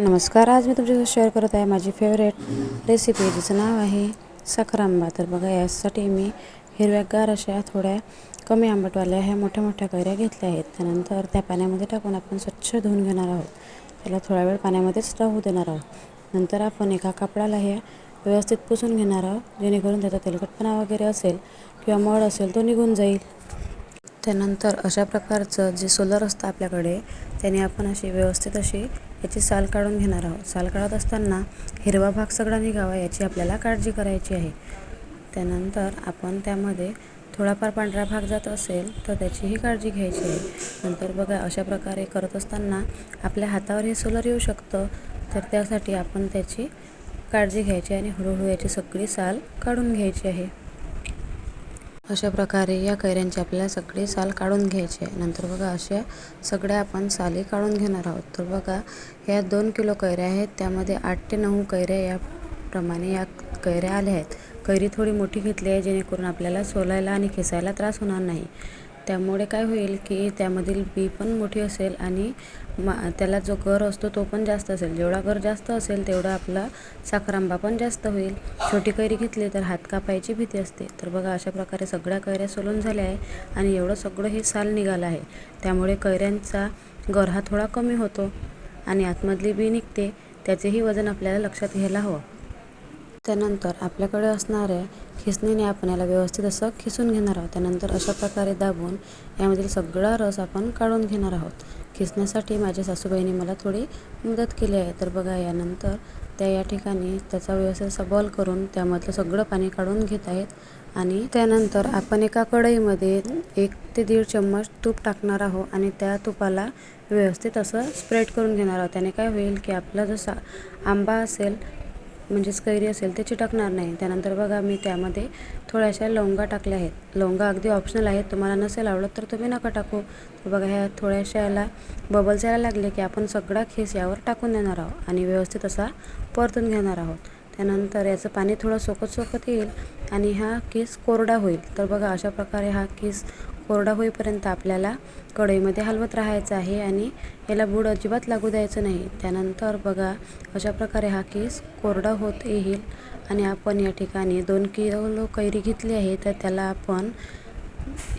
नमस्कार आज मी तुमच्यासोबत शेअर करत आहे माझी फेवरेट रेसिपी जिचं नाव आहे साखर आंबा तर बघा यासाठी मी हिरव्यागार अशा थोड्या कमी आंबटवाल्या ह्या मोठ्या मोठ्या कैऱ्या घेतल्या आहेत. त्यानंतर त्या पाण्यामध्ये टाकून आपण स्वच्छ धुवून घेणार आहोत. त्याला थोडा वेळ पाण्यामध्येच राहू देणार आहोत. नंतर आपण एका कापडाला हे व्यवस्थित पुसून घेणार आहोत जेणेकरून त्याचा तेलकटपणा वगैरे असेल किंवा मळ असेल तो निघून जाईल. त्यानंतर अशा प्रकारचं जे सोलर असतं आपल्याकडे त्याने आपण अशी व्यवस्थित अशी याची साल काढून घेणार आहोत. साल काढत असताना हिरवा भाग सगळा निघावा याची आपल्याला काळजी करायची आहे. त्यानंतर आपण त्यामध्ये थोडाफार पांढरा भाग जात असेल तर त्याचीही काळजी घ्यायची आहे. नंतर बघा अशा प्रकारे करत असताना आपल्या हातावर हे सोलर येऊ शकतं. तर त्यासाठी आपण त्याची काळजी घ्यायची आणि हळूहळू याची सगळी साल काढून घ्यायची आहे. अशा प्रकारे या कैऱ्यांची आपल्याला सगळी साल काढून घ्यायची. आहे नंतर बघा अशा सगळ्या आपण साली काढून घेणार आहोत. तर बघा ह्या दोन किलो कैऱ्या आहेत. त्यामध्ये आठ ते नऊ कैऱ्या याप्रमाणे या कैऱ्या आल्या आहेत. कैरी थोडी मोठी घेतली आहे जेणेकरून आपल्याला सोलायला आणि खेचायला त्रास होणार नाही. त्यामुळे काय होईल की त्यामधील बी पण मोठी असेल आणि मा त्याला जो गर असतो तो पण जास्त असेल. जेवढा गर जास्त असेल तेवढा आपला साखरांबा पण जास्त होईल. छोटी कैरी घेतली तर हात कापायची भीती असते. तर बघा अशा प्रकारे सगळ्या कैऱ्या सोलून झाल्या आहे आणि एवढं सगळं हे साल निघालं आहे. त्यामुळे कैऱ्यांचा गर हा थोडा कमी होतो आणि आतमधली बी निघते. त्याचेही वजन आपल्याला लक्षात घ्यायला हवं. त्यानंतर आपल्याकडे असणाऱ्या खिसणीने आपण याला व्यवस्थित असं खिसून घेणार आहोत. त्यानंतर अशा प्रकारे दाबून यामधील सगळा रस आपण काढून घेणार आहोत. खिसण्यासाठी माझ्या सासूबाईने मला थोडी मदत केली आहे. तर बघा यानंतर त्या या ठिकाणी त्याचा व्यवस्थित असा बॉल करून त्यामधलं सगळं पाणी काढून घेत आहेत. आणि त्यानंतर आपण एका कढईमध्ये एक ते दीड चम्मच तूप टाकणार आहोत आणि त्या तुपाला व्यवस्थित असं स्प्रेड करून घेणार आहोत. त्याने काय होईल की आपला जो सा आंबा असेल म्हणजेच कैरी असेल ते टाकणार नाही. त्यानंतर बघा मी त्यामध्ये थोड्याशा लवंगा टाकल्या आहेत. लवंगा अगदी ऑप्शनल आहेत. तुम्हाला नसेल आवडत तर तुम्ही नका टाकू. तर बघा ह्या थोड्याशा याला बबल्स यायला लागले की आपण सगळा खीस यावर टाकून देणार आहोत आणि व्यवस्थित असा परतून घेणार आहोत. त्यानंतर याचं पाणी थोडं सोकत सोकत येईल आणि हा केस कोरडा होईल. तर बघा अशा प्रकारे हा केस कोरडा होईपर्यंत आपल्याला कढईमध्ये हलवत राहायचं आहे आणि याला बूड अजिबात लागू द्यायचं नाही. त्यानंतर बघा अशा प्रकारे हा केस कोरडा होत येईल आणि आपण या ठिकाणी दोन किलो कैरी घेतली आहे तर त्याला आपण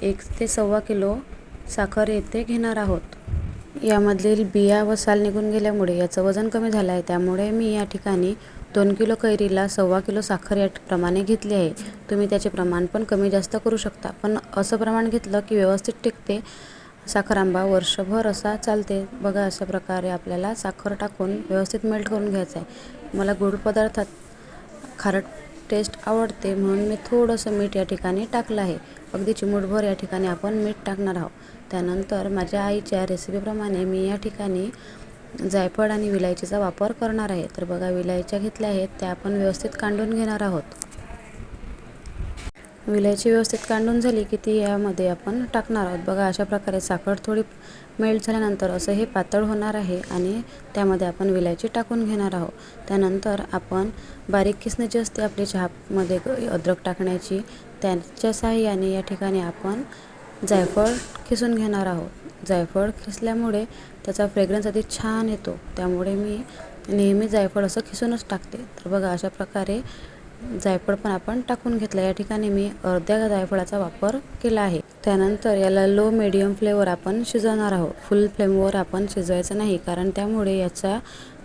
एक ते सव्वा किलो साखर येथे घेणार आहोत. यामधील बिया व साल निघून गेल्यामुळे याचं वजन कमी झालं आहे त्यामुळे मी या ठिकाणी दोन किलो कैरीला सव्वा किलो साखर या प्रमाणे घेतली आहे. तुम्ही त्याचे प्रमाण पण कमी जास्त करू शकता. पण असं प्रमाण घेतलं की व्यवस्थित टिकते. साखर आंबा वर्षभर असा चालते. बघा अशा प्रकारे आपल्याला साखर टाकून व्यवस्थित मेल्ट करून घ्यायचं आहे. मला गोड पदार्थात खारट टेस्ट आवडते म्हणून मी थोडंसं मीठ या ठिकाणी टाकलं आहे. अगदी चिमूटभर या ठिकाणी आपण मीठ टाकणार आहोत. त्यानंतर माझ्या आईच्या रेसिपीप्रमाणे मी या ठिकाणी जायफळ आणि विलायचीचा वापर करणार आहे. तर बघा विलायच्या घेतल्या आहेत त्या आपण व्यवस्थित कांडून घेणार आहोत. विलायची व्यवस्थित कांडून झाली की ती यामध्ये आपण टाकणार आहोत. बघा अशा प्रकारे साखर थोडी मेल्ट झाल्यानंतर असं हे पातळ होणार आहे आणि त्यामध्ये आपण विलायची टाकून घेणार आहोत. त्यानंतर आपण बारीक किसण्याची असते आपली चहामध्ये अद्रक टाकण्याची त्याच्या साह्याने या ठिकाणी आपण जायफळ किसून घेणार आहोत. जायफळ खिसल्यामुळे त्याचा फ्रेग्रन्स आधी छान येतो. त्यामुळे मी नेहमी जायफळ असं खिसूनच टाकते. तर बघा अशा प्रकारे जायफळ पण आपण टाकून घेतलं. या ठिकाणी मी अर्ध्या जायफळाचा वापर केला आहे. त्यानंतर याला लो मिडियम फ्लेवर आपण शिजवणार आहोत. फुल फ्लेमवर आपण शिजवायचं नाही कारण त्यामुळे याचा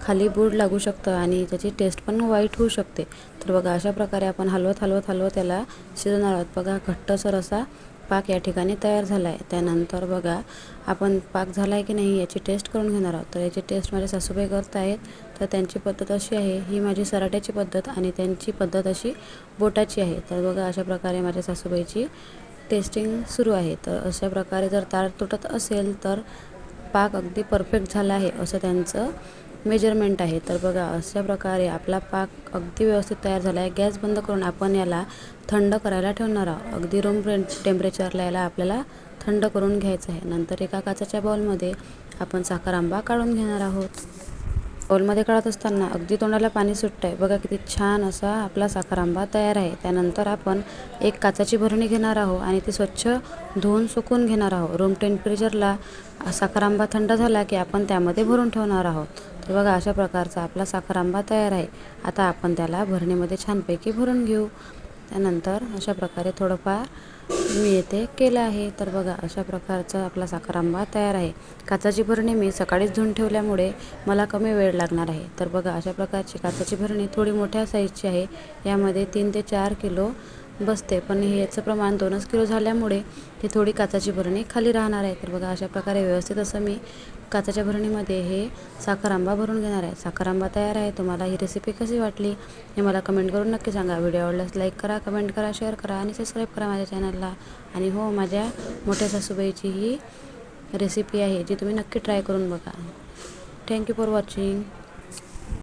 खाली बूड लागू शकतं आणि त्याची टेस्ट पण वाईट होऊ शकते. तर बघा अशा प्रकारे आपण हलवत हलवत हलवत त्याला शिजवणार आहोत. बघा घट्टसर असा पाक या ठिकाणी तयार झाला आहे त्यानंतर बघा आपण पाक झाला आहे की नाही याची टेस्ट करून घेणार आहोत. तर याची टेस्ट माझे सासूबाई करत आहेत. तर त्यांची पद्धत अशी आहे ही माझी सराट्याची पद्धत आणि त्यांची पद्धत अशी बोटाची आहे. तर बघा अशा प्रकारे माझ्या सासूबाईची टेस्टिंग सुरू आहे. तर अशा प्रकारे जर तार तुटत असेल तर पाक अगदी परफेक्ट झाला आहे असं त्यांचं मेजरमेंट आहे. तर बघा अशा प्रकारे आपला पाक अगदी व्यवस्थित तयार झाला आहे. गॅस बंद करून आपण याला थंड करायला ठेवणार आहोत. अगदी रूम टेम्परेचरला याला आपल्याला थंड करून घ्यायचं आहे. नंतर एका काचाच्या बॉलमध्ये आपण साखर आंबा काढून घेणार आहोत. बॉलमध्ये काढत असताना अगदी तोंडाला पाणी सुटतं आहे बघा किती छान असा आपला साखर आंबा तयार आहे. त्यानंतर आपण एक काचाची भरणी घेणार आहोत आणि ती स्वच्छ धुवून सुकून घेणार आहोत. रूम टेम्परेचरला साखर आंबा थंड झाला की आपण त्यामध्ये भरून ठेवणार आहोत. तर बघा अशा प्रकारचा आपला साखर आंबा तयार आहे. आता आपण त्याला भरणीमध्ये छानपैकी भरून घेऊ. त्यानंतर अशा प्रकारे थोडंफार मी येथे केलं आहे. तर बघा अशा प्रकारचा आपला साखर आंबा तयार आहे. काचाची भरणी मी सकाळीच धुवून ठेवल्यामुळे मला कमी वेळ लागणार आहे. तर बघा अशा प्रकारची काचाची भरणी थोडी मोठ्या साईजची आहे. यामध्ये तीन ते चार किलो बसते. पण ह्याचं प्रमाण दोनच किलो झाल्यामुळे ही थोडी काचाची भरणी खाली राहणार आहे. तर बघा अशा प्रकारे व्यवस्थित असं मी काचाच्या भरणीमध्ये हे साखर आंबा भरून घेणार आहे. साखर आंबा तयार आहे. तुम्हाला ही रेसिपी कशी वाटली हे मला कमेंट करून नक्की सांगा. व्हिडिओ आवडल्यास लाईक करा कमेंट करा शेअर करा आणि सबस्क्राईब करा माझ्या चॅनलला आणि हो माझ्या मोठ्या सासूबाईची ही रेसिपी आहे जी तुम्ही नक्की ट्राय करून बघा. Thank you for watching